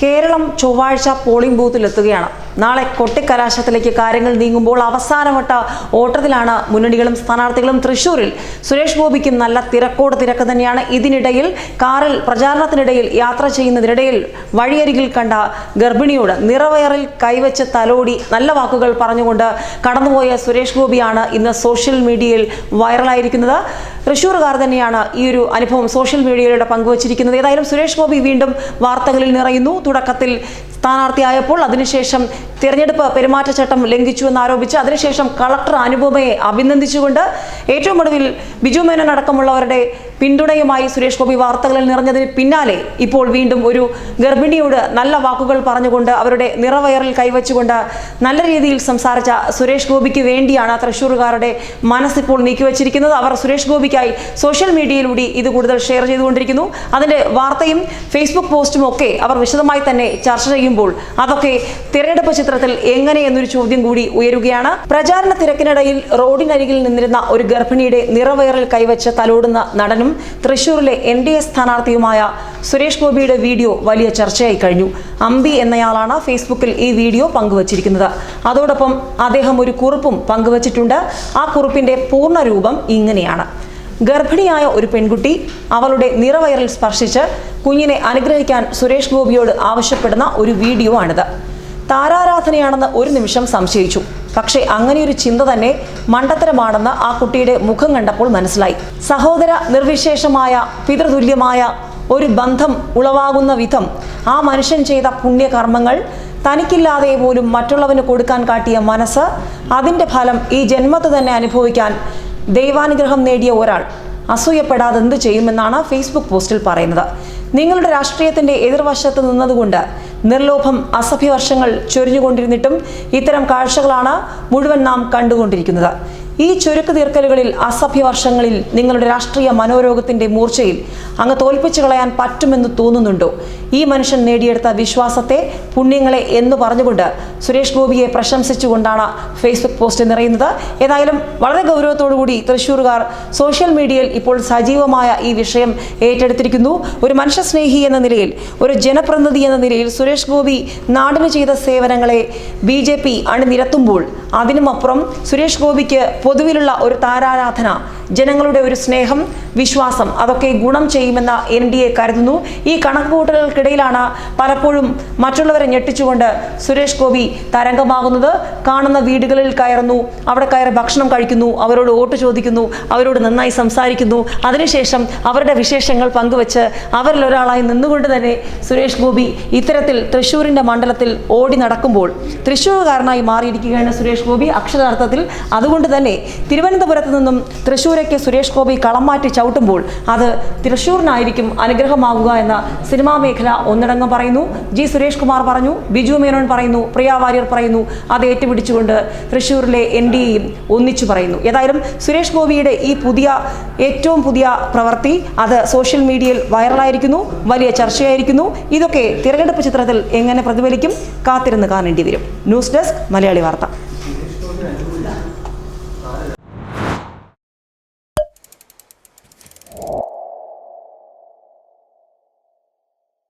കേരളം ചൊവ്വാഴ്ച പോളിംഗ് ബൂത്തിലെത്തുകയാണ് നാളെ കൊട്ടിക്കലാശത്തിലേക്ക് കാര്യങ്ങൾ നീങ്ങുമ്പോൾ അവസാനവട്ട ഓട്ടത്തിലാണ് മുന്നണികളും സ്ഥാനാർത്ഥികളും തൃശൂരിൽ സുരേഷ് ഗോപിക്കും നല്ല തിരക്കോട് തിരക്ക് തന്നെയാണ്. ഇതിനിടയിൽ കാറിൽ പ്രചാരണത്തിനിടയിൽ യാത്ര ചെയ്യുന്നതിനിടയിൽ വഴിയരികിൽ കണ്ട ഗർഭിണിയോട് നിറവയറിൽ കൈവച്ച് തലോടി നല്ല വാക്കുകൾ പറഞ്ഞുകൊണ്ട് കടന്നുപോയ സുരേഷ് ഗോപിയാണ് ഇന്ന് സോഷ്യൽ മീഡിയയിൽ വൈറലായിരിക്കുന്നത് തൃശ്ശൂർകാർ തന്നെയാണ് ഈ ഒരു അനുഭവം സോഷ്യൽ മീഡിയയിലൂടെ പങ്കുവച്ചിരിക്കുന്നത്. ഏതായാലും സുരേഷ് ഗോപി വീണ്ടും വാർത്തകളിൽ നിറയുന്നു. തുടക്കത്തിൽ സ്ഥാനാർത്ഥിയായപ്പോൾ അതിനുശേഷം തിരഞ്ഞെടുപ്പ് പെരുമാറ്റച്ചട്ടം ലംഘിച്ചു എന്നാരോപിച്ച് അതിനുശേഷം കളക്ടർ അനുപമയെ അഭിനന്ദിച്ചുകൊണ്ട് ഏറ്റവും ഒടുവിൽ ബിജു മേനോൻ അടക്കമുള്ളവരുടെ പിന്തുണയുമായി സുരേഷ് ഗോപി വാർത്തകളിൽ നിറഞ്ഞതിന് പിന്നാലെ ഇപ്പോൾ വീണ്ടും ഒരു ഗർഭിണിയോട് നല്ല വാക്കുകൾ പറഞ്ഞുകൊണ്ട് അവരുടെ നിറവയറിൽ കൈവച്ചുകൊണ്ട് നല്ല രീതിയിൽ സംസാരിച്ച സുരേഷ് ഗോപിക്ക് വേണ്ടിയാണ് തൃശ്ശൂർകാരുടെ മനസ്സിപ്പോൾ നീക്കിവച്ചിരിക്കുന്നത്. അവർ സുരേഷ് ഗോപിക്കായി സോഷ്യൽ മീഡിയയിലൂടെ ഇത് കൂടുതൽ ഷെയർ ചെയ്തുകൊണ്ടിരിക്കുന്നു. അതിന്റെ വാർത്തയും ഫേസ്ബുക്ക് പോസ്റ്റും ഒക്കെ അവർ വിശദമായി തന്നെ ചർച്ച ചെയ്യുമ്പോൾ അതൊക്കെ തിരഞ്ഞെടുപ്പ് ചിത്രത്തിൽ എങ്ങനെ എന്നൊരു ചോദ്യം കൂടി ഉയരുകയാണ്. പ്രചാരണ തിരക്കിനിടയിൽ റോഡിനരികിൽ നിന്നിരുന്ന ഒരു ഗർഭിണിയുടെ നിറവയറിൽ കൈവച്ച് തലോടുന്ന നടനും തൃശൂരിലെ എൻ ഡി എ സ്ഥാനാർത്ഥിയുമായ സുരേഷ് ഗോപിയുടെ വീഡിയോ വലിയ ചർച്ചയായി കഴിഞ്ഞു. അമ്പി എന്നയാളാണ് ഫേസ്ബുക്കിൽ ഈ വീഡിയോ പങ്കുവച്ചിരിക്കുന്നത്. അതോടൊപ്പം അദ്ദേഹം ഒരു കുറിപ്പും പങ്കുവച്ചിട്ടുണ്ട്. ആ കുറിപ്പിന്റെ പൂർണ രൂപം ഇങ്ങനെയാണ്. ഗർഭിണിയായ ഒരു പെൺകുട്ടി അവളുടെ നിറവയറിൽ സ്പർശിച്ച് കുഞ്ഞിനെ അനുഗ്രഹിക്കാൻ സുരേഷ് ഗോപിയോട് ആവശ്യപ്പെടുന്ന ഒരു വീഡിയോ ആണിത്. താരാരാധനയാണെന്ന് ഒരു നിമിഷം സംശയിച്ചു. പക്ഷേ അങ്ങനെയൊരു ചിന്ത തന്നെ മണ്ടത്തരമാണെന്ന് ആ കുട്ടിയുടെ മുഖം കണ്ടപ്പോൾ മനസ്സിലായി. സഹോദര നിർവിശേഷമായ പിതൃതുല്യമായ ഒരു ബന്ധം ഉളവാകുന്ന വിധം ആ മനുഷ്യൻ ചെയ്ത പുണ്യകർമ്മങ്ങൾ തനിക്കില്ലാതെ പോലും മറ്റുള്ളവന് കൊടുക്കാൻ കാട്ടിയ മനസ്സ് അതിന്റെ ഫലം ഈ ജന്മത്ത് തന്നെ അനുഭവിക്കാൻ ദൈവാനുഗ്രഹം നേടിയ ഒരാൾ. അസൂയപ്പെടാതെ എന്ത് ചെയ്യുമെന്നാണ് ഫേസ്ബുക്ക് പോസ്റ്റിൽ പറയുന്നത്. നിങ്ങളുടെ രാഷ്ട്രീയത്തിന്റെ എതിർവശത്ത് നിന്നതുകൊണ്ട് നിർലോഭം അസഭ്യവർഷങ്ങൾ ചൊരിഞ്ഞുകൊണ്ടിരുന്നിട്ടും ഇത്തരം കാഴ്ചകളാണ് മുഴുവൻ നാം കണ്ടുകൊണ്ടിരിക്കുന്നത്. ഈ ചുരുക്ക് തീർക്കലുകളിൽ അസഭ്യ വർഷങ്ങളിൽ നിങ്ങളുടെ രാഷ്ട്രീയ മനോരോഗത്തിന്റെ മൂർച്ചയിൽ അങ്ങ് തോൽപ്പിച്ചു കളയാൻ പറ്റുമെന്ന് തോന്നുന്നുണ്ടോ? ഈ മനുഷ്യൻ നേടിയെടുത്ത വിശ്വാസത്തെ പുണ്യങ്ങളെ എന്ന് പറഞ്ഞുകൊണ്ട് സുരേഷ് ഗോപിയെ പ്രശംസിച്ചുകൊണ്ടാണ് ഫേസ്ബുക്ക് പോസ്റ്റ് നിറയുന്നത്. ഏതായാലും വളരെ ഗൗരവത്തോടുകൂടി തൃശ്ശൂർകാർ സോഷ്യൽ മീഡിയയിൽ ഇപ്പോൾ സജീവമായ ഈ വിഷയം ഏറ്റെടുത്തിരിക്കുന്നു. ഒരു മനുഷ്യസ്നേഹി എന്ന നിലയിൽ ഒരു ജനപ്രതിനിധി എന്ന നിലയിൽ സുരേഷ് ഗോപി നാടിന് ചെയ്ത സേവനങ്ങളെ ബി ജെ പി അണിനിരത്തുമ്പോൾ അതിനുമപ്പുറം സുരേഷ് ഗോപിക്ക് പൊതുവിലുള്ള ഒരു താരാരാധന ജനങ്ങളുടെ ഒരു സ്നേഹം വിശ്വാസം അതൊക്കെ ഗുണം ചെയ്യുമെന്ന എൻ ഡി എ കരുതുന്നു. ഈ കണക്കുകൂട്ടലുകൾക്കിടയിലാണ് പലപ്പോഴും മറ്റുള്ളവരെ ഞെട്ടിച്ചുകൊണ്ട് സുരേഷ് ഗോപി തരംഗമാകുന്നത്. കാണുന്ന വീടുകളിൽ കയറുന്നു അവിടെ കയറി ഭക്ഷണം കഴിക്കുന്നു അവരോട് വോട്ട് ചോദിക്കുന്നു അവരോട് നന്നായി സംസാരിക്കുന്നു. അതിനുശേഷം അവരുടെ വിശേഷങ്ങൾ പങ്കുവച്ച് അവരിൽ ഒരാളായി നിന്നുകൊണ്ട് തന്നെ സുരേഷ് ഗോപി ഇത്തരത്തിൽ തൃശ്ശൂരിന്റെ മണ്ഡലത്തിൽ ഓടി നടക്കുമ്പോൾ തൃശ്ശൂർകാരനായി മാറിയിരിക്കുകയാണ് സുരേഷ് ഗോപി. അക്ഷരാർത്ഥത്തിൽ അതുകൊണ്ട് തന്നെ തിരുവനന്തപുരത്ത് നിന്നും തൃശ്ശൂരേക്ക് സുരേഷ് ഗോപി കളം മാറ്റി ചവിട്ടുമ്പോൾ അത് തൃശ്ശൂരിനായിരിക്കും അനുഗ്രഹമാകുക എന്ന സിനിമാ മേഖല ഒന്നടങ്കം പറയുന്നു. ജി സുരേഷ് കുമാർ പറഞ്ഞു ബിജു മേനോൻ പറയുന്നു പ്രിയ വാര്യർ പറയുന്നു അത് ഏറ്റുപിടിച്ചുകൊണ്ട് തൃശ്ശൂരിലെ എൻ ഡി എയും ഒന്നിച്ചു പറയുന്നു. ഏതായാലും സുരേഷ് ഗോപിയുടെ ഈ പുതിയ ഏറ്റവും പുതിയ പ്രവൃത്തി അത് സോഷ്യൽ മീഡിയയിൽ വൈറലായിരിക്കുന്നു വലിയ ചർച്ചയായിരിക്കുന്നു. ഇതൊക്കെ തിരഞ്ഞെടുപ്പ് ചിത്രത്തിൽ എങ്ങനെ പ്രതിഫലിക്കും കാത്തിരുന്ന് കാണേണ്ടി വരും. ന്യൂസ് ഡെസ്ക് മലയാളി വാർത്ത.